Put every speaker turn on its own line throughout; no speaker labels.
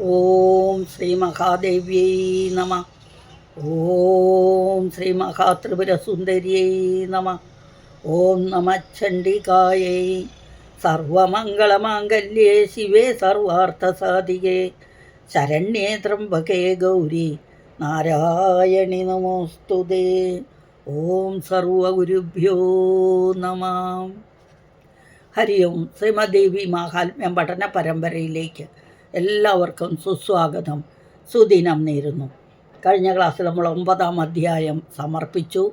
ഓം ശ്രീ മഹാദേവ്യൈ നമ. ഓം ശ്രീ മഹാത്രിപുരസുന്ദര്യൈ നമ. ഓം നമ ചണ്ഡികായൈ. സർവമംഗളമാംഗല്യേ ശിവേ സർവാർത്ഥസാധികേ. ശരണ്യേ ത്രംബകേ ഗൗരി. നാരായണി നമോസ്തുതേ. ഓം സർവഗുരുഭ്യോ നമ. ഹരി ഓം ശ്രീമദേവി മാഹാത്മ്യം പഠന പരമ്പരയിലേക്ക് എല്ലാവർക്കും സുസ്വാഗതം. സുദിനം നേരുന്നു. കഴിഞ്ഞ ക്ലാസ്സിൽ നമ്മൾ ഒമ്പതാം അധ്യായം സമർപ്പിച്ചു.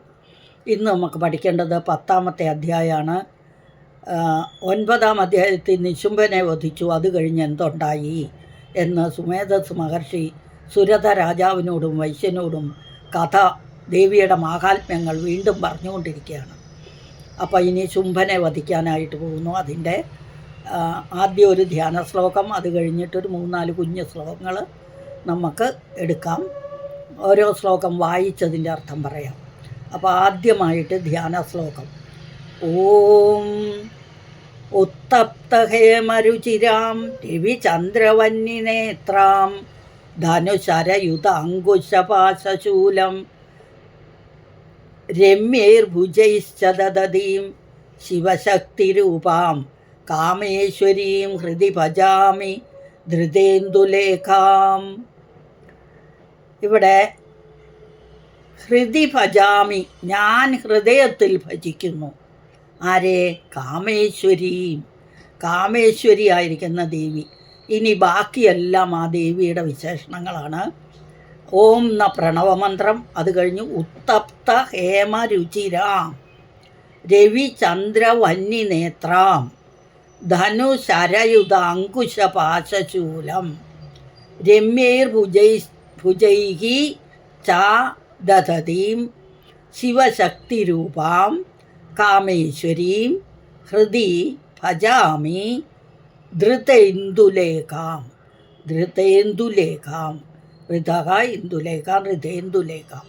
ഇന്ന് നമുക്ക് പഠിക്കേണ്ടത് പത്താമത്തെ അധ്യായമാണ്. ഒൻപതാം അധ്യായത്തിൽ നിശുംബനെ വധിച്ചു. അത് കഴിഞ്ഞ് എന്തുണ്ടായി എന്ന് സുമേധസ് മഹർഷി സുരത രാജാവിനോടും വൈശ്യനോടും കഥ ദേവിയുടെ മാഹാത്മ്യങ്ങൾ വീണ്ടും പറഞ്ഞുകൊണ്ടിരിക്കുകയാണ്. അപ്പോൾ ഇനി ശുംഭനെ വധിക്കാനായിട്ട് പോകുന്നു. അതിന്റെ ആദ്യം ഒരു ധ്യാന ശ്ലോകം അത് കഴിഞ്ഞിട്ടൊരു മൂന്നാൽ കുഞ്ഞു ശ്ലോകങ്ങൾ നമുക്ക് എടുക്കാം. ഓരോ ശ്ലോകം വായിച്ചതിന്റെ അർത്ഥം പറയാം. അപ്പോൾ ആദ്യമായിട്ട് ധ്യാന ശ്ലോകം. ഓം ഉത്തപ്തഹേമരുചിരാം രവിചന്ദ്രവന്യനേത്രാം ധനുശരയുത അങ്കുശപാശശൂലം രമ്യൈർഭുജൈശ്ച ദദതീം ശിവശക്തിരൂപാം കാമേശ്വരീം ഹൃദി ഭജാമി ധൃതേന്ദുലേഖാം. ഇവിടെ ഹൃദി ഭജാമി ഞാൻ ഹൃദയത്തിൽ ഭജിക്കുന്നു. ആരെ? കാമേശ്വരീം. കാമേശ്വരി ആയിരിക്കുന്ന ദേവി. ഇനി ബാക്കിയെല്ലാം ആ ദേവിയുടെ വിശേഷണങ്ങളാണ്. ഓം ന പ്രണവമന്ത്രം അത് കഴിഞ്ഞ് ഉത്തപ്ത ഹേമ രുചിരാം. രവി ചന്ദ്ര നേത്രാം. ധനു രമ്യൈർഭുജൈ ഭുജൈ ച ദധതീം ശിവശക്തിരൂപാം കാമേശ്വരീം ഹൃദി ഭജാമി ധൃതേന്ദുലേഖാം. ധൃതേന്ദുലേഖാം. ഹൃദക ഇന്ദുലേഖാം ഹൃദയേന്ദുലേഖാം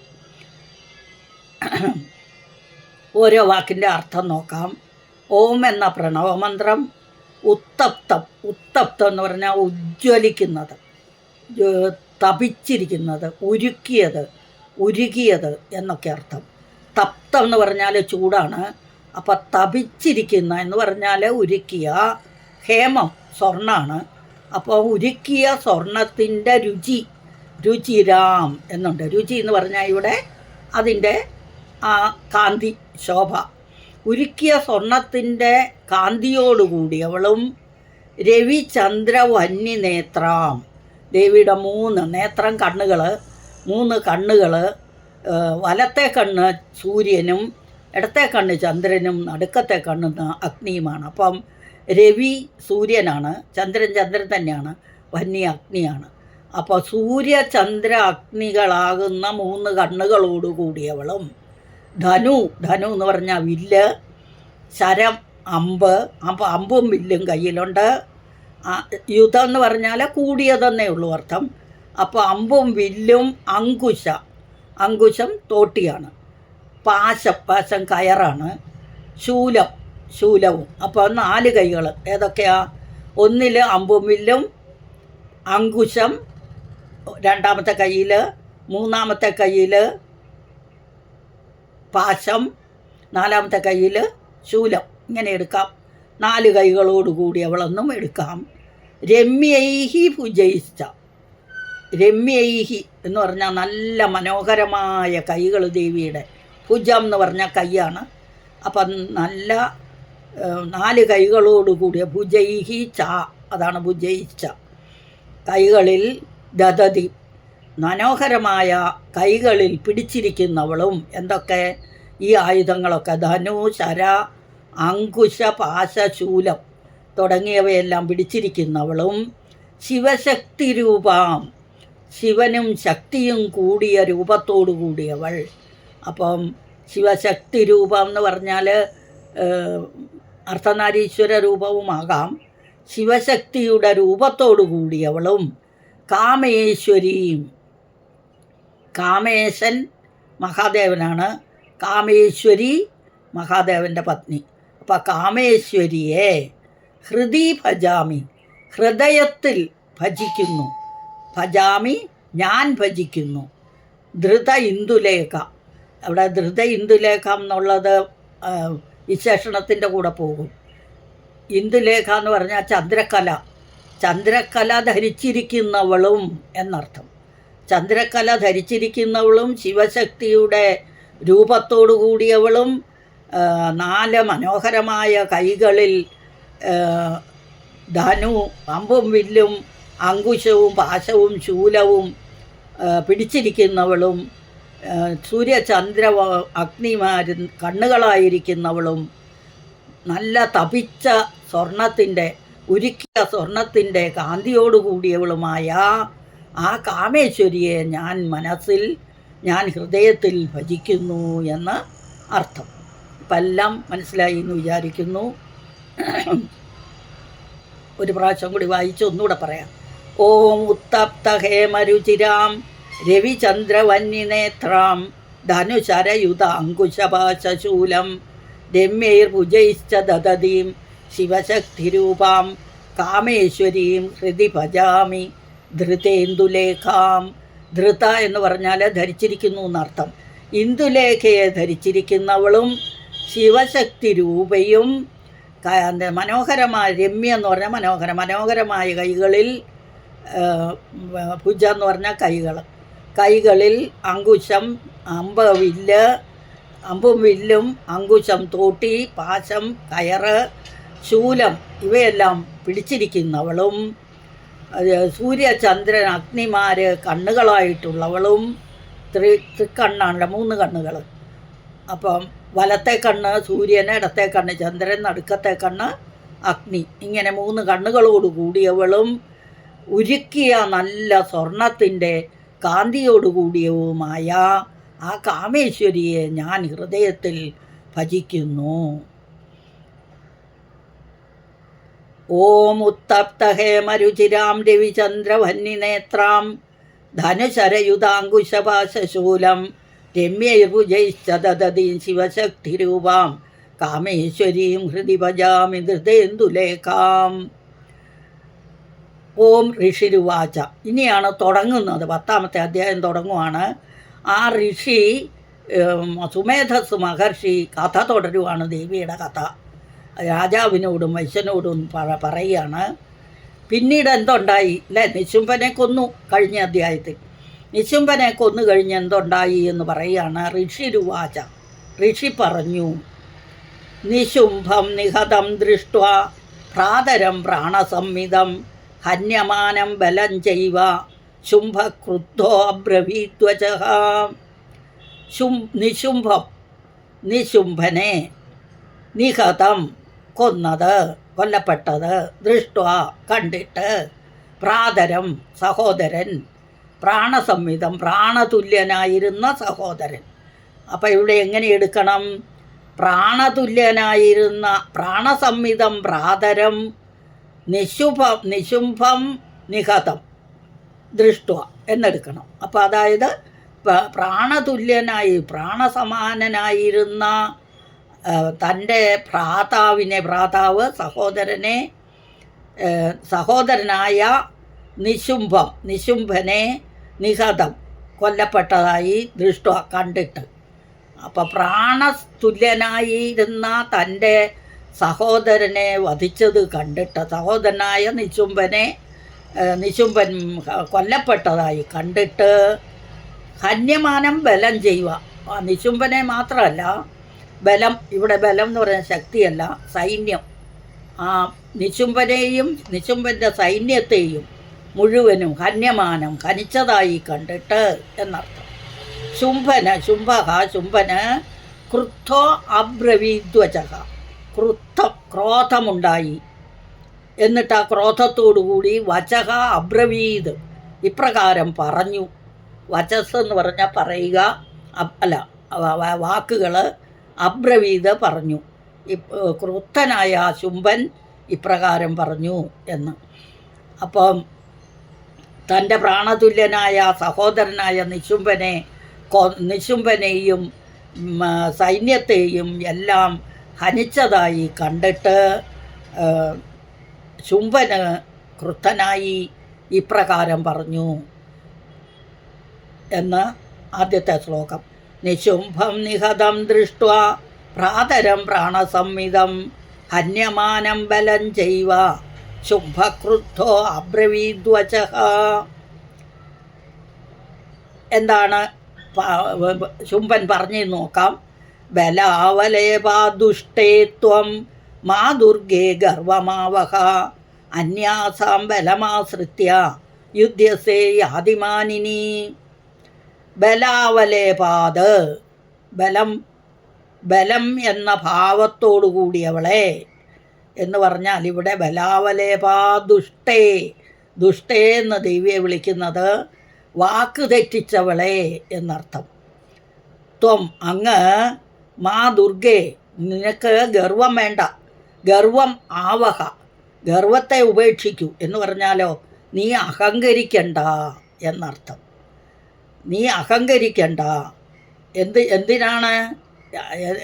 ഓരോ വാക്കിന്റെ അർത്ഥം നോക്കാം. ഓം എന്ന പ്രണവമന്ത്രം ഉത്തപ്തം ഉത്തപ്തം എന്ന് പറഞ്ഞാൽ ഉജ്ജ്വലിക്കുന്നത് തപിച്ചിരിക്കുന്നത് ഉരുക്കിയത് ഉരുകിയത് എന്നൊക്കെ അർത്ഥം. തപ്തം എന്ന് പറഞ്ഞാൽ ചൂടാണ്. അപ്പം തപിച്ചിരിക്കുന്ന എന്ന് പറഞ്ഞാൽ ഉരുക്കിയ ഹേമം സ്വർണമാണ് അപ്പോൾ ഉരുക്കിയ സ്വർണത്തിന്റെ രുചി രുചിരാം എന്നുണ്ട്. രുചി എന്ന് പറഞ്ഞാൽ ഇവിടെ അതിന്റെ ആ കാന്തി ശോഭ. ഉരുക്കിയ സ്വർണത്തിന്റെ കാന്തിയോടുകൂടിയവളും രവിചന്ദ്ര വന്യ നേത്രാം. ദേവിയുടെ മൂന്ന് നേത്രം കണ്ണുകൾ മൂന്ന് കണ്ണുകൾ വലത്തെ കണ്ണ് സൂര്യനും ഇടത്തെ കണ്ണ് ചന്ദ്രനും നടുക്കത്തെ കണ്ണ് അഗ്നിയുമാണ്. അപ്പം രവി സൂര്യനാണ് ചന്ദ്രൻ ചന്ദ്രൻ തന്നെയാണ് വന്യ അഗ്നിയാണ്. അപ്പോൾ സൂര്യ ചന്ദ്ര അഗ്നികളാകുന്ന മൂന്ന് കണ്ണുകളോടുകൂടിയവളും ധനു ധനു എന്ന് പറഞ്ഞാൽ വില്ല് ശരം അമ്പ് അപ്പം അമ്പും വില്ലും കയ്യിലുണ്ട്. യുധം എന്ന് പറഞ്ഞാൽ കൂടിയതെന്നേ ഉള്ളൂ അർത്ഥം. അപ്പോൾ അമ്പും വില്ലും അങ്കുശ. അങ്കുശം തോട്ടിയാണ്. പാശം പാശം കയറാണ്. ശൂലം ശൂലവും. അപ്പോൾ നാല് കൈകൾ ഏതൊക്കെയാ? ഒന്നിൽ അമ്പും വില്ലും അങ്കുശം രണ്ടാമത്തെ കയ്യിൽ മൂന്നാമത്തെ കയ്യിൽ പാശം നാലാമത്തെ കയ്യിൽ ശൂലം. ഇങ്ങനെ എടുക്കാം. നാല് കൈകളോട് കൂടിയവളെന്നും എടുക്കാം. രമ്യൈഹി ഭുജയിച്ച. രമ്യൈഹി എന്ന് പറഞ്ഞാൽ നല്ല മനോഹരമായ കൈകൾ ദേവിയുടെ. ഭുജം എന്ന് പറഞ്ഞാൽ കൈയാണ്. അപ്പം നല്ല നാല് കൈകളോട് കൂടിയ ഭുജൈഹി ച. അതാണ് ഭുജയിച്ച. കൈകളിൽ ദദതി മനോഹരമായ കൈകളിൽ പിടിച്ചിരിക്കുന്നവളും എന്തൊക്കെ? ഈ ആയുധങ്ങളൊക്കെ. ധനു ശര അങ്കുശ പാശ ശൂലം തുടങ്ങിയവയെല്ലാം പിടിച്ചിരിക്കുന്നവളും ശിവശക്തി രൂപാം. ശിവനും ശക്തിയും കൂടിയ രൂപത്തോടു കൂടിയവൾ. അപ്പം ശിവശക്തി രൂപം എന്ന് പറഞ്ഞാൽ അർത്ഥനാരീശ്വര രൂപവുമാകാം. ശിവശക്തിയുടെ രൂപത്തോടു കൂടിയവളും കാമേശ്വരിയും കാമേശൻ മഹാദേവനാണ്. കാമേശ്വരി മഹാദേവന്റെ പത്നി. അപ്പം കാമേശ്വരിയെ ഹൃദി ഭജാമി ഹൃദയത്തിൽ ഭജിക്കുന്നു. ഭജാമി ഞാൻ ഭജിക്കുന്നു. ധൃത ഇന്ദുലേഖ. അവിടെ ധൃത ഇന്ദുലേഖ എന്നുള്ളത് വിശേഷണത്തിന്റെ കൂടെ പോകും. ഇന്ദുലേഖ എന്ന് പറഞ്ഞാൽ ചന്ദ്രകല. ചന്ദ്രകല ധരിച്ചിരിക്കുന്നവളും എന്നർത്ഥം. ചന്ദ്രക്കല ധരിച്ചിരിക്കുന്നവളും ശിവശക്തിയുടെ രൂപത്തോടു കൂടിയവളും നാല് മനോഹരമായ കൈകളിൽ ധനു അമ്പും വില്ലും അങ്കുശവും പാശവും ശൂലവും പിടിച്ചിരിക്കുന്നവളും സൂര്യചന്ദ്ര അഗ്നിമാർ കണ്ണുകളായിരിക്കുന്നവളും നല്ല തപിച്ച സ്വർണത്തിന്റെ ഉരുക്കിയ സ്വർണത്തിന്റെ കാന്തിയോടുകൂടിയവളുമായ ആ കാമേശ്വരിയെ ഞാൻ മനസ്സിൽ ഞാൻ ഹൃദയത്തിൽ ഭജിക്കുന്നു എന്ന് അർത്ഥം. ഇപ്പം എല്ലാം മനസ്സിലായി എന്ന് വിചാരിക്കുന്നു. ഒരു പ്രാവശ്യം കൂടി വായിച്ച് ഒന്നുകൂടെ പറയാം. ഓം ഉത്തപ്ത ഹേമരുചിരാം രവിചന്ദ്രവന്യനേത്രാം ധനുശരയുത അങ്കുശപാശൂലം രമ്യൈർഭുജൈശ്ച ദദതീം ശിവശക്തിരൂപാം കാമേശ്വരീം ഹൃദി ഭജാമി. ധൃതേന്ദുലേഖാം. ധൃത എന്ന് പറഞ്ഞാൽ ധരിച്ചിരിക്കുന്നു എന്നർത്ഥം. ഇന്ദുലേഖയെ ധരിച്ചിരിക്കുന്നവളും ശിവശക്തി രൂപയും മനോഹരമായ രമ്യ എന്ന് പറഞ്ഞാൽ മനോഹര മനോഹരമായ കൈകളിൽ ഭുജ എന്ന് പറഞ്ഞാൽ കൈകൾ. കൈകളിൽ അങ്കുശം അമ്പ് വില്ല് അമ്പും വില്ലും അങ്കുശം തോട്ടി പാശം കയറ് ശൂലം ഇവയെല്ലാം പിടിച്ചിരിക്കുന്നവളും സൂര്യചന്ദ്രൻ അഗ്നിമാര് കണ്ണുകളായിട്ടുള്ളവളും ത്രി തൃക്കണ്ണാണല്ലോ മൂന്ന് കണ്ണുകൾ അപ്പം വലത്തെ കണ്ണ് സൂര്യൻ ഇടത്തെ കണ്ണ് ചന്ദ്രൻ നടുക്കത്തെ കണ്ണ് അഗ്നി. ഇങ്ങനെ മൂന്ന് കണ്ണുകളോട് കൂടിയവളും ഉരുക്കിയ നല്ല സ്വർണത്തിന്റെ കാന്തിയോടുകൂടിയവുമായ ആ കാമേശ്വരിയെ ഞാൻ ഹൃദയത്തിൽ ഭജിക്കുന്നു. ഓം ഉത്തപ്ത ഹേമരുചിരാം രവിചന്ദ്രവന്യനേത്രാം രമ്യൈർഭുജൈശ്ച ദദതീം ശിവശക്തിരൂപാം കാമേശ്വരീം ഹൃദി ഭജാമി ധൃതേന്ദുലേഖാം ഓം ഋഷിരുവാച. ഇനിയാണ് തുടങ്ങുന്നത്. പത്താമത്തെ അധ്യായം തുടങ്ങുവാണ്. ആ ഋഷി സുമേധസ് മഹർഷി കഥ തുടരുവാണ് ദേവിയുടെ കഥ. രാജാവിനോടും വൈശ്യനോടും പറ പറയുകയാണ്. പിന്നീട് എന്തുണ്ടായി? അല്ലേ നിശുംഭനെ കൊന്നു കഴിഞ്ഞ അധ്യായത്തിൽ. നിശുംഭനെ കൊന്നു കഴിഞ്ഞ് എന്തുണ്ടായി എന്ന് പറയുകയാണ് ഋഷി രുവാച. ഋഷി പറഞ്ഞു നിശുംഭം നിഹതം ദൃഷ്ട ഭ്രാതരം പ്രാണസംമിതം ഹന്യമാനം ബലം ചെയ്യുക ശുംഭക്രുദ്ധോ അബ്രവീത്വച. ശും നിശുംഭം നിശുംഭനെ നിഹതം കൊന്നത് കൊല്ലപ്പെട്ടത് ദൃഷ്ട കണ്ടിട്ട്. പ്രാതരം സഹോദരൻ പ്രാണസംഹിതം പ്രാണതുല്യനായിരുന്ന സഹോദരൻ. അപ്പോൾ ഇവിടെ എങ്ങനെ എടുക്കണം? പ്രാണതുല്യനായിരുന്ന പ്രാണസംഹിതം പ്രാതരം നിശുഭം നിശുംഭം നിഹതം ദൃഷ്ട എന്നെടുക്കണം. അപ്പോൾ അതായത് പ്രാണതുല്യനായി പ്രാണസമാനനായിരുന്ന തന്റെ ഭ്രാതാവിനെ ഭ്രാതാവ് സഹോദരനെ സഹോദരനായ നിശുംഭം നിശുംഭനെ നിഹതം കൊല്ലപ്പെട്ടതായി ദൃഷ്ട കണ്ടിട്ട്. അപ്പോൾ പ്രാണതുല്യനായിരുന്ന തന്റെ സഹോദരനെ വധിച്ചത് കണ്ടിട്ട് സഹോദരനായ നിശുംഭനെ നിശുംഭൻ കൊല്ലപ്പെട്ടതായി കണ്ടിട്ട് ഹന്യമാനം ബലം ചെയ്യുക. നിശുംഭനെ മാത്രമല്ല ബലം ഇവിടെ ബലം എന്ന് പറയുന്ന ശക്തിയല്ല സൈന്യം. ആ നിശുംബനെയും നിശുംബന്റെ സൈന്യത്തെയും മുഴുവനും ഹന്യമാനം ഹനിച്ചതായി കണ്ടിട്ട് എന്നർത്ഥം. ശുംഭന ശുംഭക ശുംഭന് ക്രുദ്ധോ അബ്രവീദ്വചക. ക്രുദ്ധം ക്രോധമുണ്ടായി. എന്നിട്ട് ആ ക്രോധത്തോടുകൂടി വചക അബ്രവീത് ഇപ്രകാരം പറഞ്ഞു. വചസ് എന്ന് പറഞ്ഞാൽ പറയുക അല്ല വാക്കുകൾ അബ്രവീത് പറഞ്ഞു. ക്രുദ്ധനായ ശുംഭൻ ഇപ്രകാരം പറഞ്ഞു എന്ന്. അപ്പം തന്റെ പ്രാണതുല്യനായ സഹോദരനായ നിശുംഭനെ നിശുംഭനെയും സൈന്യത്തെയും എല്ലാം ഹനിച്ചതായി കണ്ടിട്ട് ശുംഭന് ക്രുദ്ധനായി ഇപ്രകാരം പറഞ്ഞു എന്ന് ആദ്യത്തെ ശ്ലോകം. നിശുംഭം നിഹതം ദൃഷ്ട പ്രാതരം പ്രാണസംഹിതം ഹന്യമാനം ബലം ചെയ്വ. ശുംഭക്രുദ്ധോ അബ്രവീദ്വച. എന്താണ്? ശുംഭൻ പറഞ്ഞു നോക്കാം. ബലാവലേപാദുഷ്ടേ ത്വം മാ ദുർഗേ ഗർവമാവഹ. അന്യാസാം ബലമാശ്രിത്യ. യുദ്ധ്യസേ യാതിമാനിനി. ബലാവലേപാത്. ബലം ബലം എന്ന ഭാവത്തോടു കൂടിയവളെ എന്ന് പറഞ്ഞാൽ ഇവിടെ ബലാവലേപാ ദുഷ്ടേ ദുഷ്ടേ എന്ന് ദേവിയെ വിളിക്കുന്നത് വാക്ക് തെറ്റിച്ചവളെ എന്നർത്ഥം. ത്വം അങ്ങ് മാ ദുർഗേ നിനക്ക് ഗർവം വേണ്ട ഗർവം ആവഹ ഗർവത്തെ ഉപേക്ഷിക്കൂ എന്ന് പറഞ്ഞാലോ നീ അഹങ്കരിക്കണ്ട എന്നർത്ഥം. നീ അഹങ്കരിക്കണ്ട. എന്ത് എന്തിനാണ്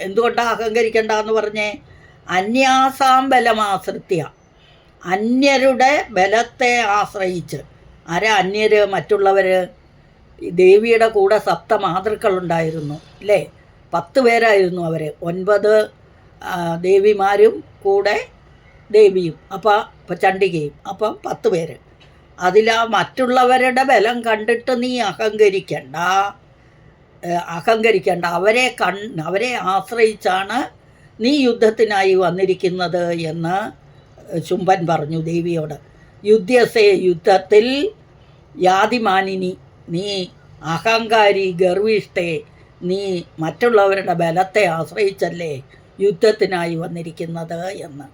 എന്തുകൊണ്ടാണ് അഹങ്കരിക്കണ്ട എന്ന് പറഞ്ഞേ അന്യാസാം ബലമാശ്രിത്യ. അന്യരുടെ ബലത്തെ ആശ്രയിച്ച്. ആരാ അന്യര് മറ്റുള്ളവർ ദേവിയുടെ കൂടെ സപ്ത മാതൃക്കളുണ്ടായിരുന്നു അല്ലേ? പത്ത് പേരായിരുന്നു അവർ ഒൻപത് ദേവിമാരും കൂടെ ദേവിയും അപ്പം ചണ്ഡികയും അപ്പം പത്ത് പേര്. അതിൽ ആ മറ്റുള്ളവരുടെ ബലം കണ്ടിട്ട് നീ അഹങ്കരിക്കണ്ട. അഹങ്കരിക്കേണ്ട. അവരെ കൺ അവരെ ആശ്രയിച്ചാണ് നീ യുദ്ധത്തിനായി വന്നിരിക്കുന്നത് എന്ന് ശുംഭൻ പറഞ്ഞു ദേവിയോട്. യുദ്ധസേ യുദ്ധത്തിൽ യാതിമാനിനി നീ അഹങ്കാരി ഗർവിഷ്ഠേ നീ മറ്റുള്ളവരുടെ ബലത്തെ ആശ്രയിച്ചല്ലേ യുദ്ധത്തിനായി വന്നിരിക്കുന്നത് എന്ന്.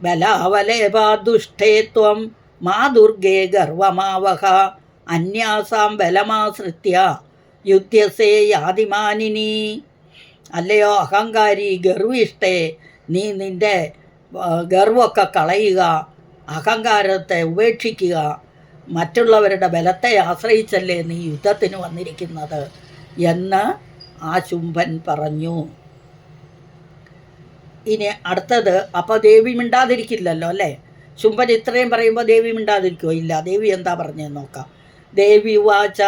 ബലാവലേപാദുഷ്ടേ ത്വം മാ ദുർഗേ ഗർവമാവഹ അന്യാസാം ബലമാശ്രിത്യ യുദ്ധ്യസേ യാതിമാനിനി. അല്ലയോ അഹങ്കാരി ഗർവിഷ്ടേ നീ നിന്റെ ഗർവമൊക്കെ കളയുക അഹങ്കാരത്തെ ഉപേക്ഷിക്കുക. മറ്റുള്ളവരുടെ ബലത്തെ ആശ്രയിച്ചല്ലേ നീ യുദ്ധത്തിന് വന്നിരിക്കുന്നത് എന്ന് ആ ശുംഭൻ പറഞ്ഞു. ഇനി അടുത്തത് അപ്പോൾ ദേവി മിണ്ടാതിരിക്കില്ലല്ലോ അല്ലേ? ശുംഭൻ ഇത്രയും പറയുമ്പോൾ ദേവി മിണ്ടാതിരിക്കുമോ ഇല്ല ദേവി എന്താ പറഞ്ഞതെന്ന് നോക്കാം. ദേവി വാച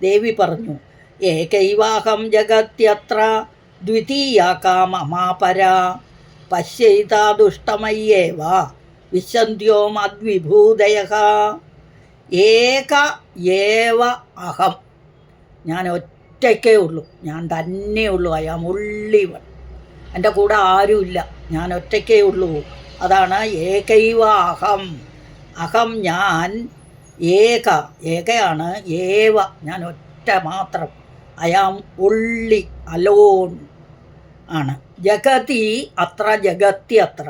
ദേവി പറഞ്ഞു ഏകൈവാഹം ജഗത്യത്ര ദ്വിതീയ കാമമാപര പശ്യൈതാ ദുഷ്ടമയ്യേവ വിശന്ധ്യോ മദ്വിഭൂതയ ഏക ഏവ അഹം. ഞാൻ ഒറ്റയ്ക്കേ ഉള്ളൂ ഞാൻ തന്നെ ഉള്ളൂ അയാൾ ഉള്ളിവൺ ഉള്ളി വൺ എന്റെ കൂടെ ആരുമില്ല ഞാൻ ഒറ്റയ്ക്കേ ഉള്ളൂ. അതാണ് ഏകൈവ അഹം അഹം ഞാൻ ഏക ഏകയാണ് ഏവ ഞാൻ ഒറ്റ മാത്രം. അയാം ഉള്ളി അലോൺ ആണ്. ജഗതി അത്ര ജഗത്തി അത്ര.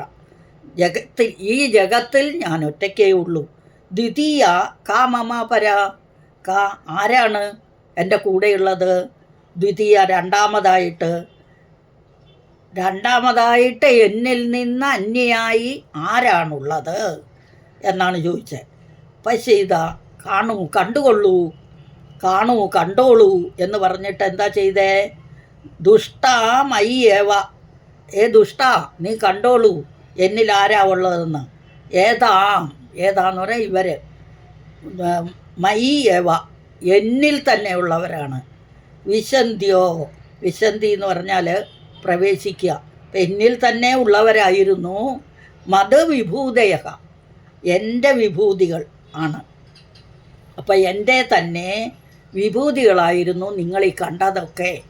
ജഗത്തിൽ ഈ ജഗത്തിൽ ഞാൻ ഒറ്റയ്ക്കേ ഉള്ളൂ. ദ്വിതീയ കാ മമാപര പര. കാ ആരാണ് എന്റെ കൂടെയുള്ളത്? ദ്വിതീയ രണ്ടാമതായിട്ട് രണ്ടാമതായിട്ട് എന്നിൽ നിന്ന് അന്യയായി ആരാണുള്ളത്? എന്നാണ് ചോദിച്ചത്. പക്ഷേ ഇതാ കാണൂ കണ്ടുകൊള്ളൂ കാണൂ കണ്ടോളൂ എന്ന് പറഞ്ഞിട്ട് എന്താ ചെയ്തേ? ദുഷ്ടാ മയ്യേവ. ഏ ദുഷ്ട നീ കണ്ടോളൂ എന്നിൽ ആരാ ഉള്ളതെന്ന്. ഏതാ ഏതാന്ന് പറയാം ഇവർ മയ്യേവ എന്നിൽ തന്നെ ഉള്ളവരാണ്. വിശന്തിയോ? വിശന്തി എന്ന് പറഞ്ഞാൽ പ്രവേശിക്കുക. എന്നിൽ തന്നെ ഉള്ളവരായിരുന്നു മതവിഭൂതയ എന്റെ വിഭൂതികൾ ആണ്. അപ്പം എന്റെ തന്നെ വിഭൂതികളായിരുന്നു നിങ്ങൾ ഈ കണ്ടതൊക്കെ.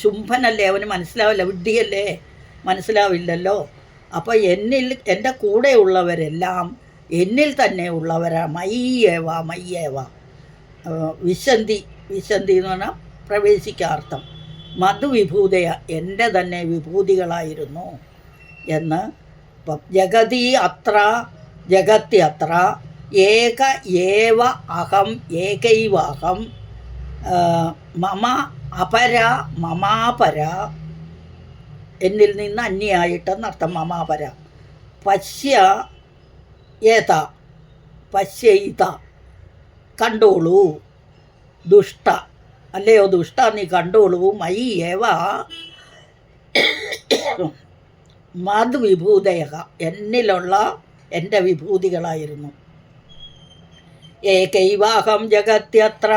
ശുംഭനല്ലേ? അവന് മനസ്സിലാവില്ല. വിഡ്ഢിയല്ലേ? മനസ്സിലാവില്ലല്ലോ. അപ്പോൾ എന്നിൽ എന്റെ കൂടെയുള്ളവരെല്ലാം എന്നിൽ തന്നെ ഉള്ളവരാ. മയ്യേവ മയ്യേവ. വിശന്തി വിശന്തി എന്ന് പറഞ്ഞാൽ പ്രവേശിക്കാർത്ഥം. മധുവിഭൂതയ എന്റെ തന്നെ വിഭൂതികളായിരുന്നു എന്ന് ജഗതി അത്ര ജഗത്തി അത്ര ഏക ഏവ അഹം ഏകൈവാഹം മമ അപര മമാപര എന്നിൽ നിന്ന് അന്യായിട്ടെന്നർത്ഥം മമാപര. പശ്യ ഏത പശ്യയിത കണ്ടോളൂ ദുഷ്ട. അല്ലയോ ദുഷ്ട നീ കണ്ടോളൂ മൈ ഏവ മധുവിഭൂതയ എന്നിലുള്ള എന്റെ വിഭൂതികളായിരുന്നു. ഏകൈവാഹം ജഗത്യത്ര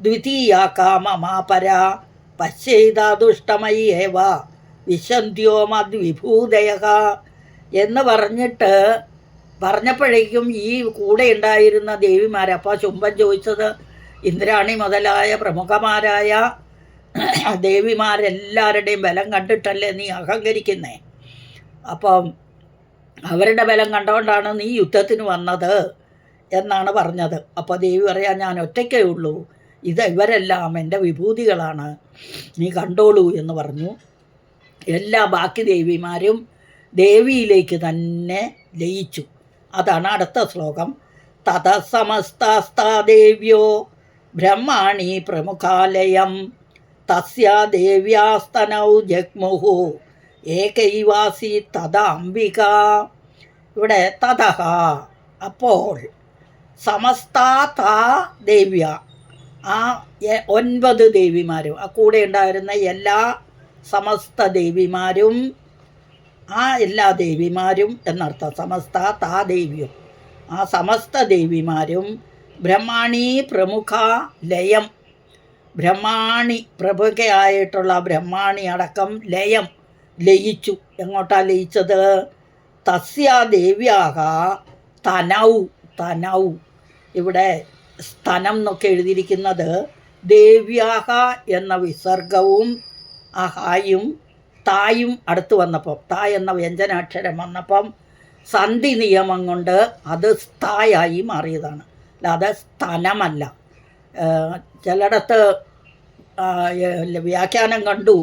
ദ്വിതീയ കാമമാപര. പശ്ചൈതാദുഷ്ടമയി ഏവ വിശന്ത്യോ മദ്വിഭൂതയ എന്ന് പറഞ്ഞിട്ട് പറഞ്ഞപ്പോഴേക്കും ഈ കൂടെ ഉണ്ടായിരുന്ന ദേവിമാർ ചുംബൻ ചോദിച്ചത് ഇന്ദ്രാണി മുതലായ പ്രമുഖമാരായ ദേവിമാരെല്ലാവരുടെയും ബലം കണ്ടിട്ടല്ലേ നീ അഹങ്കരിക്കുന്നേ? അപ്പം അവരുടെ ബലം കണ്ടുകൊണ്ടാണ് നീ യുദ്ധത്തിന് വന്നത് എന്നാണ് പറഞ്ഞത്. അപ്പോൾ ദേവി പറയാം ഞാൻ ഒറ്റയ്ക്കേ ഉള്ളൂ. ഇത് ഇവരെല്ലാം എന്റെ വിഭൂതികളാണ്. നീ കണ്ടോളൂ എന്ന് പറഞ്ഞു. എല്ലാ ബാക്കി ദേവിമാരും ദേവിയിലേക്ക് തന്നെ ലയിച്ചു. അതാണ് അടുത്ത ശ്ലോകം. തഥ സമസ്താസ്താ ബ്രഹ്മാണി പ്രമുഖാലയം. തസ്യ ദേവ്യാസ്തനൗ ജഗ്മുഹു. ഏകൈവാസി തഥ അംബിക ഇവിടെ തതഹ അപ്പോൾ സമസ്താ താ ദേവ്യ. ആ ഒൻപത് ദേവിമാരും. ആ കൂടെ ഉണ്ടായിരുന്ന എല്ലാ സമസ്ത ദേവിമാരും ആ എല്ലാ ദേവിമാരും എന്നർത്ഥം. സമസ്ത താ ദേവിയും. ആ സമസ്ത ദേവിമാരും ബ്രഹ്മാണി പ്രമുഖ ലയം. ബ്രഹ്മാണി പ്രമുഖയായിട്ടുള്ള ബ്രഹ്മാണി അടക്കം ലയം ലയിച്ചു. എങ്ങോട്ടാ ലയിച്ചത്? തസ്യ ദേവ്യാഹ തനൗ തനൗ. ഇവിടെ സ്തനം എന്നൊക്കെ എഴുതിയിരിക്കുന്നത് ദേവ്യാഹ എന്ന വിസർഗവും അഹായും തായും അടുത്ത് വന്നപ്പം താ എന്ന വ്യഞ്ജനാക്ഷരം വന്നപ്പം സന്ധി നിയമം കൊണ്ട് അത് സ്ഥായായി മാറിയതാണ്. അല്ലാതെ സ്ഥലമല്ല. ചിലയിടത്ത് വ്യാഖ്യാനം കണ്ടു.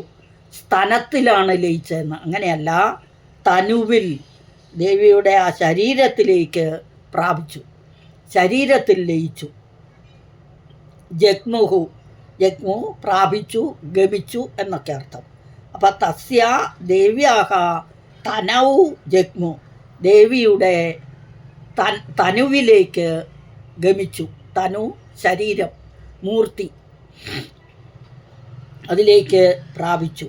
സ്ഥലത്തിലാണ് ലയിച്ചതെന്ന്. അങ്ങനെയല്ല തനുവിൽ ദേവിയുടെ ആ ശരീരത്തിലേക്ക് പ്രാപിച്ചു. ശരീരത്തിൽ ലയിച്ചു. ജഗ്മുഹു ജഗ്മു പ്രാപിച്ചു ഗമിച്ചു എന്നൊക്കെ അർത്ഥം. അപ്പം തസ്യ ദേവ്യാഹ തനൗ ജഗ്മു. ദേവിയുടെ തനുവിലേക്ക് ഗമിച്ചു. തനു ശരീരം മൂർത്തി അതിലേക്ക് പ്രാപിച്ചു.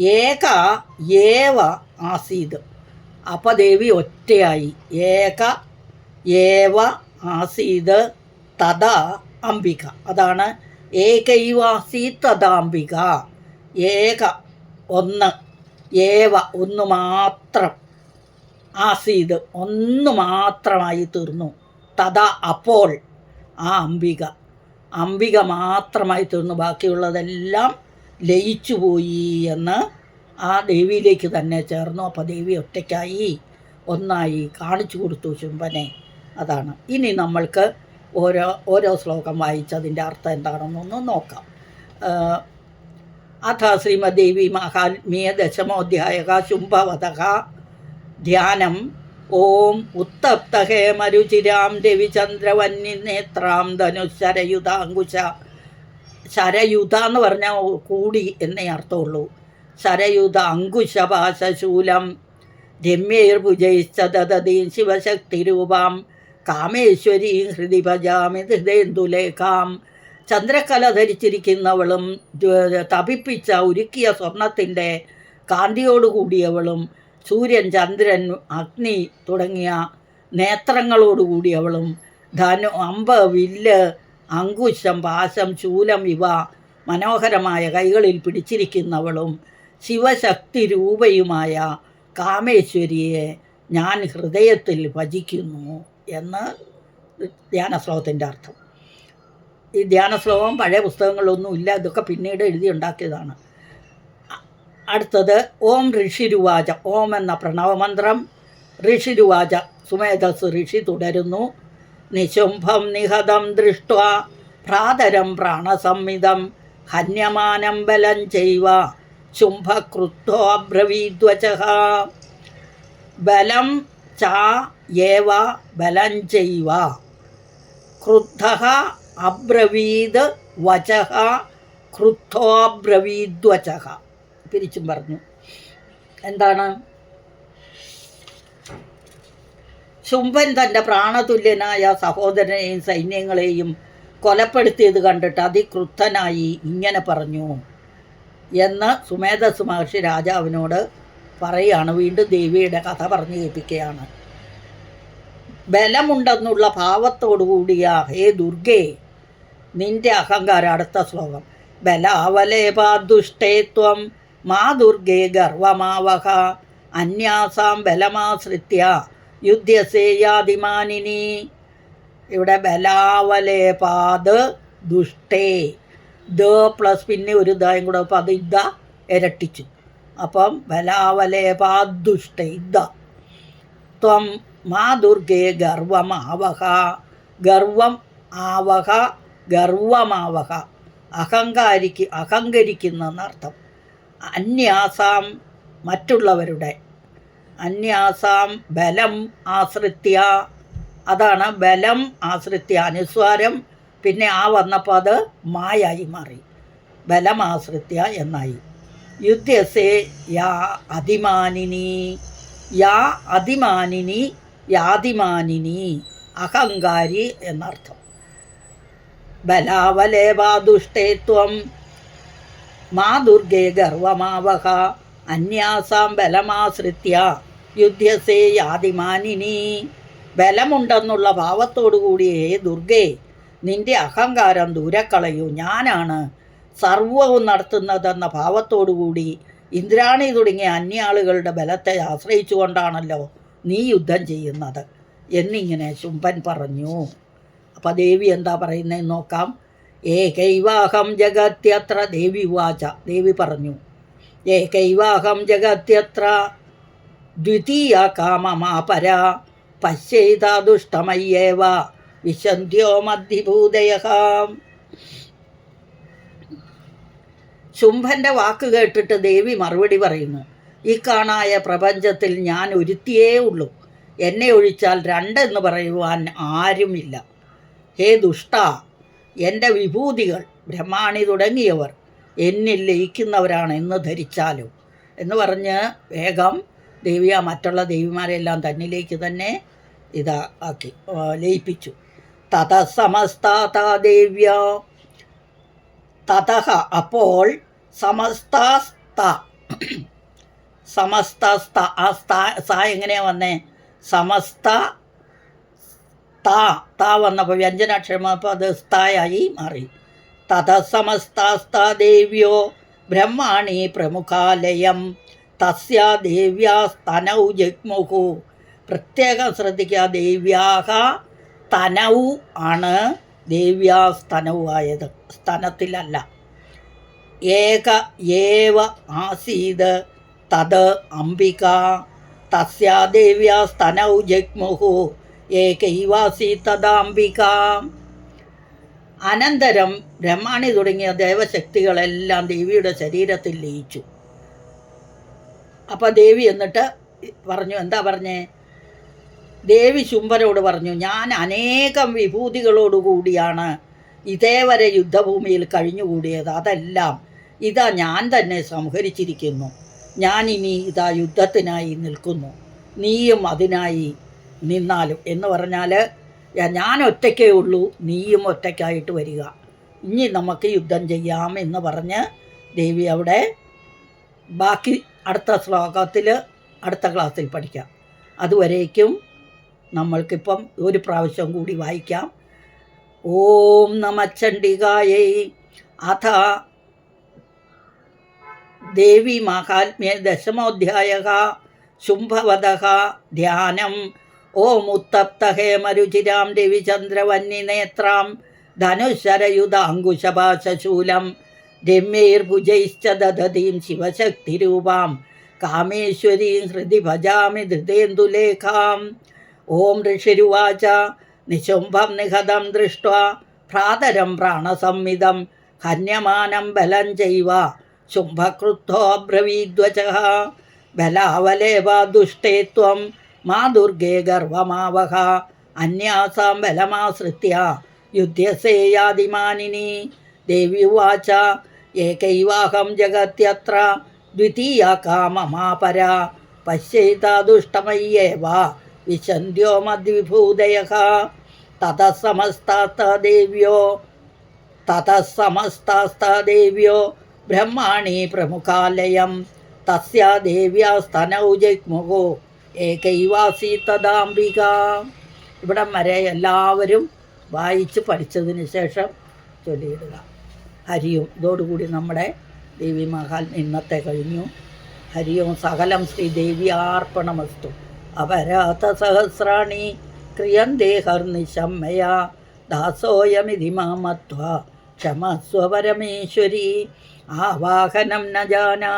ഏക ഏവ ആസീത്. അപദേവി ദേവി ഒറ്റയായി. ഏക ഏവ ആസീത് തഥാ അംബിക. അതാണ് ഏകൈവാസി തഥാംബിക ഏക ഒന്ന്. ഏവ ഒന്ന് മാത്രം ആസീത്. ഒന്ന് മാത്രമായി തീർന്നു. തഥാ അപ്പോൾ ആ അംബിക. അംബിക മാത്രമായി തീർന്നു. ബാക്കിയുള്ളതെല്ലാം ലയിച്ചു പോയി എന്ന് ആ ദേവിയിലേക്ക് തന്നെ ചേർന്നു. അപ്പോൾ ദേവി ഒറ്റയ്ക്കായി ഒന്നായി കാണിച്ചു കൊടുത്തു ചുംബനെ അതാണ്. ഇനി നമ്മൾക്ക് ഓരോ ഓരോ ശ്ലോകം വായിച്ച് അതിന്റെ അർത്ഥം എന്താണെന്നൊന്ന് നോക്കാം. അഥ ശ്രീമദേവി മഹാത്മീയ ദശമോധ്യായ ശുംഭവതക ധ്യാനം ഓം ഉത്തപ്തഹേ മരുചിരാം ധനു ധനുശരയുധാങ്കുശ ശരയുധ എന്ന് പറഞ്ഞാൽ കൂടി എന്നേ അർത്ഥമുള്ളൂ. ശരയുധ അങ്കുശപാശശൂലം രമ്യൈർഭുജൈശ്ചതീം ശിവശക്തിരൂപാം. കാമേശ്വരീം ഹൃദി ഭജാമി ഹൃദയന്തുലേഖാം. ചന്ദ്രക്കല ധരിച്ചിരിക്കുന്നവളും തപിപ്പിച്ച ഉരുക്കിയ സ്വർണത്തിന്റെ കാന്തിയോടുകൂടിയവളും സൂര്യൻ ചന്ദ്രൻ അഗ്നി തുടങ്ങിയ നേത്രങ്ങളോടുകൂടി അവളും ധനു അമ്പ് വില്ല് അങ്കുശം പാശം ശൂലം ഇവ മനോഹരമായ കൈകളിൽ പിടിച്ചിരിക്കുന്നവളും ശിവശക്തി രൂപയുമായ കാമേശ്വരിയെ ഞാൻ ഹൃദയത്തിൽ ഭജിക്കുന്നു എന്ന് ധ്യാനശ്ലോകത്തിന്റെ അർത്ഥം. ഈ ധ്യാനശ്ലോകം പഴയ പുസ്തകങ്ങളിലൊന്നും ഇല്ല ഇതൊക്കെ പിന്നീട് എഴുതി ഉണ്ടാക്കിയതാണ്. അടുത്തത് ഓം ഋഷിരുവാച ഓം എന്ന പ്രണവമന്ത്രം ഋഷിരുവാച സുമേധസ് ഋഷി തുടരുന്നു. നിശുംഭം നിഹതം ദൃഷ്ട ഭ്രാതരം പ്രാണസംമിതം. ഹന്യമാനം ബലം ചെയ്വ. ശുംഭക്രുദ്ധോ ബലം ച ബലം ചെയ്വ. ക്രുദ്ധ അബ്രവീത് വച. ക്രുദ്ധോബ്രവീദ്വച പിരിച്ചും പറഞ്ഞു. എന്താണ്? ശുംഭൻ തന്റെ പ്രാണതുല്യനായ സഹോദരനെയും സൈന്യങ്ങളെയും കൊലപ്പെടുത്തിയത് കണ്ടിട്ട് അതിക്രുദ്ധനായി ഇങ്ങനെ പറഞ്ഞു എന്ന് സുമേധസ് മഹർഷി രാജാവിനോട് പറയുകയാണ് വീണ്ടും ദേവിയുടെ കഥ പറഞ്ഞു കേൾപ്പിക്കുകയാണ്. ബലമുണ്ടെന്നുള്ള ഭാവത്തോടുകൂടിയ ഹേ ദുർഗേ നിന്റെ അഹങ്കാരം. അടുത്ത ശ്ലോകം. ബലാവലേപാദുഷ്ടേത്വം മാ ദുർഗേ ഗർവമാവഹ അന്യാസാം ബലമാശ്രിത്യ യുദ്ധ്യസേയാതിമാനിനി ഇവിടെ ബലാവലേ ബലാവലേപാത് ദുഷ്ടേ. ദ പ്ലസ് പിന്നെ ഒരു ദായും കൂടെ അപ്പോൾ അത് ഇദ്ദ ഇരട്ടിച്ചു. അപ്പം ബലാവലേപാദുഷ്ട ഇദ്ദ. ത്വം മാ ദുർഗേ ഗർവമാവഹ ഗർവം ആവഹ ഗർവമാവഹ. അഹങ്കാരിക്ക് അഹങ്കരിക്കുന്നെന്നർത്ഥം അന്യാസാം മറ്റുള്ളവരുടെ. അന്യാസാം ബലം ആശ്രിത്യ. അതാണ് ബലം ആശ്രിത്യ. അനുസ്വാരം പിന്നെ ആ വന്നപ്പോൾ അത് മായായി മാറി. ബലം ആശ്രിത്യ എന്നായി. യുദ്ധസേ യാ അതിമാനിനി യാ അതിമാനിനി യാതിമാനിനി അഹങ്കാരി എന്നർത്ഥം. ബലാവലേവാദുഷ്ടേത്വം മാ ദുർഗേ ഗർവമാവഹ അന്യാസാം ബലമാശ്രിത്യ യുദ്ധസേ യാതിമാനിനി. ബലമുണ്ടെന്നുള്ള ഭാവത്തോടുകൂടി ഹേ ദുർഗേ നിന്റെ അഹങ്കാരം ദൂരക്കളയൂ. ഞാനാണ് സർവവും നടത്തുന്നതെന്ന ഭാവത്തോടുകൂടി ഇന്ദ്രാണി തുടങ്ങിയ അന്യാളുകളുടെ ബലത്തെ ആശ്രയിച്ചുകൊണ്ടാണല്ലോ നീ യുദ്ധം ചെയ്യുന്നത്. എന്നിങ്ങനെ ശുംഭൻ പറഞ്ഞു. അപ്പോൾ ദേവി എന്താ പറയുന്നതെന്ന് നോക്കാം. ഏകൈവാഹം ജഗത്യത്ര. ദേവി വാച ദേവി പറഞ്ഞു ഏകൈവാഹം ജഗത്യത്ര. ദ്വിതീയ കാമമാപര. പശ്യൈതാദുഷ്ടമയ്യേവ വിശന്ധ്യോ മധ്യഭൂതയ ശുംഭന്റെ വാക്ക് കേട്ടിട്ട് ദേവി മറുപടി പറയുന്നു ഈ കാണായ പ്രപഞ്ചത്തിൽ ഞാൻ ഒരുത്തിയേ ഉള്ളൂ. എന്നെ ഒഴിച്ചാൽ രണ്ടെന്ന് പറയുവാൻ ആരുമില്ല. ഹേ ദുഷ്ട എന്റെ വിഭൂതികൾ ബ്രഹ്മാണി തുടങ്ങിയവർ എന്നിൽ ലയിക്കുന്നവരാണ് എന്ന് ധരിച്ചാലും. എന്ന് പറഞ്ഞ് വേഗം ദേവിയ മറ്റുള്ള ദേവിമാരെല്ലാം തന്നിലേക്ക് തന്നെ ഇതാ ആക്കി ലയിപ്പിച്ചു. തത സമസ്താ ദേവ്യ. തതഹ അപ്പോൾ സമസ്താസ്ത സമസ്തസ്ത ആ സ്ഥാ സ എങ്ങനെയാണ് വന്നേ? സമസ്ത താ താ വന്നപ്പോൾ വ്യഞ്ജനാക്ഷരം അപ്പോൾ അത് സ്ഥായായി മാറി. തത സമസ്താസ്ത ദേവ്യോ ബ്രഹ്മാണി പ്രമുഖാലയം. തസ്യാ ദേവ്യാ സ്തനൗ ജഗ്മുഹു. പ്രത്യേകം ശ്രദ്ധിക്കുക ദേവ്യാഹ സ്തനൗ ആണ്. ദേവ്യാ സ്തനവുമായത് സ്തനത്തിലല്ല. ഏക ഏവ ആസീത് തത് അംബിക. തസ്യാ ദേവ്യാ സ്തനൗ ജഗ്മുഹു. ഏകൈവാസി തദാംബിക അനന്തരം ബ്രഹ്മാണി തുടങ്ങിയ ദേവശക്തികളെല്ലാം ദേവിയുടെ ശരീരത്തിൽ ലയിച്ചു. അപ്പോൾ ദേവി എന്നിട്ട് പറഞ്ഞു എന്താ പറഞ്ഞേ? ദേവി ശുംഭരോട് പറഞ്ഞു ഞാൻ അനേകം വിഭൂതികളോടുകൂടിയാണ് ഇതേവരെ യുദ്ധഭൂമിയിൽ കഴിഞ്ഞുകൂടിയത്. അതെല്ലാം ഇതാ ഞാൻ തന്നെ സംഹരിച്ചിരിക്കുന്നു. ഞാനിനി ഇതാ യുദ്ധത്തിനായി നിൽക്കുന്നു. നീയും അതിനായി നിന്നാലും എന്ന് പറഞ്ഞാൽ ഞാൻ ഒറ്റയ്ക്കേ ഉള്ളൂ നീയും ഒറ്റയ്ക്കായിട്ട് വരിക. ഇനി നമുക്ക് യുദ്ധം ചെയ്യാം എന്ന് പറഞ്ഞ് ദേവി അവിടെ ബാക്കി അടുത്ത ശ്ലോകത്തിൽ അടുത്ത ക്ലാസ്സിൽ പഠിക്കാം. അതുവരേക്കും നമ്മൾക്കിപ്പം ഒരു പ്രാവശ്യം കൂടി വായിക്കാം. ഓം നമച്ചണ്ഡികായൈ അഥ ദേവി മാഹാത്മ്യ ദശമോധ്യായ ശുംഭവദ ധ്യാനം. ഓം ഉത്തപ്ത ഹേമരുചിരാം രവിചന്ദ്രവന്യനേത്രാം ധനുശരയുധാങ്കുശപാശൂലം രമ്യൈർഭുജൈശ്ച ദധതീം ശിവശക്തിരൂപാം. കാമേശ്വരീം ഹൃദി ഭജാമി ധൃതേന്ദുലേഖാം. ഓം ഋഷിരുവാച നിശുംഭം നിഹതം ദൃഷ്ട്വാ. ഭ്രാതരം പ്രാണസംവിധം ഹന്യമാനം ബലം ചൈവ ശുംഭക്രുദ്ധോബ്രവീദ്വച ബലാവലേവ ദുഷ്ടേ മാ ദുർഗേ ഗർവമാവഹ അന്യാസാം ബലമാശ്രിത്യ യുദ്ധ്യസേയാതിമാനിനി ദേവി ഉവാച ഏകൈവാഹം ജഗത്യത്ര ദ്വിതീയ കാമമാപര. പശ്യൈതാദുഷ്ടമയ്യേവ വിശന്ധ്യോ മദ്വിഭൂതയ തതഃ സമസ്താസ്ത ദേവ്യോ തതഃ സമസ്താസ്ത ദേവ്യോ ബ്രഹ്മാണി പ്രമുഖാലയം. തസ്യ ദേവ്യാ സ്തനൗ ജഗ്മുഹു. ഏകൈവാസി തദാംബിക ഇവിടം വരെ എല്ലാവരും വായിച്ച് പഠിച്ചതിന് ശേഷം ചൊല്ലിയിടുക. ഹരിയും ഇതോടുകൂടി നമ്മുടെ ദേവി മഹാൽ ഇന്നത്തെ കഴിഞ്ഞു. ഹരിയും സകലം ശ്രീ ദേവ്യാർപ്പണമസ്തു അപരാധ സഹസ്രാണി ക്രിയന്തേ ഹർനിശമ്മയ. ദാസോയമിതി മാമത്വ ക്ഷമസ്വ പരമേശ്വരി ആവാഹനം ന ജാനാ.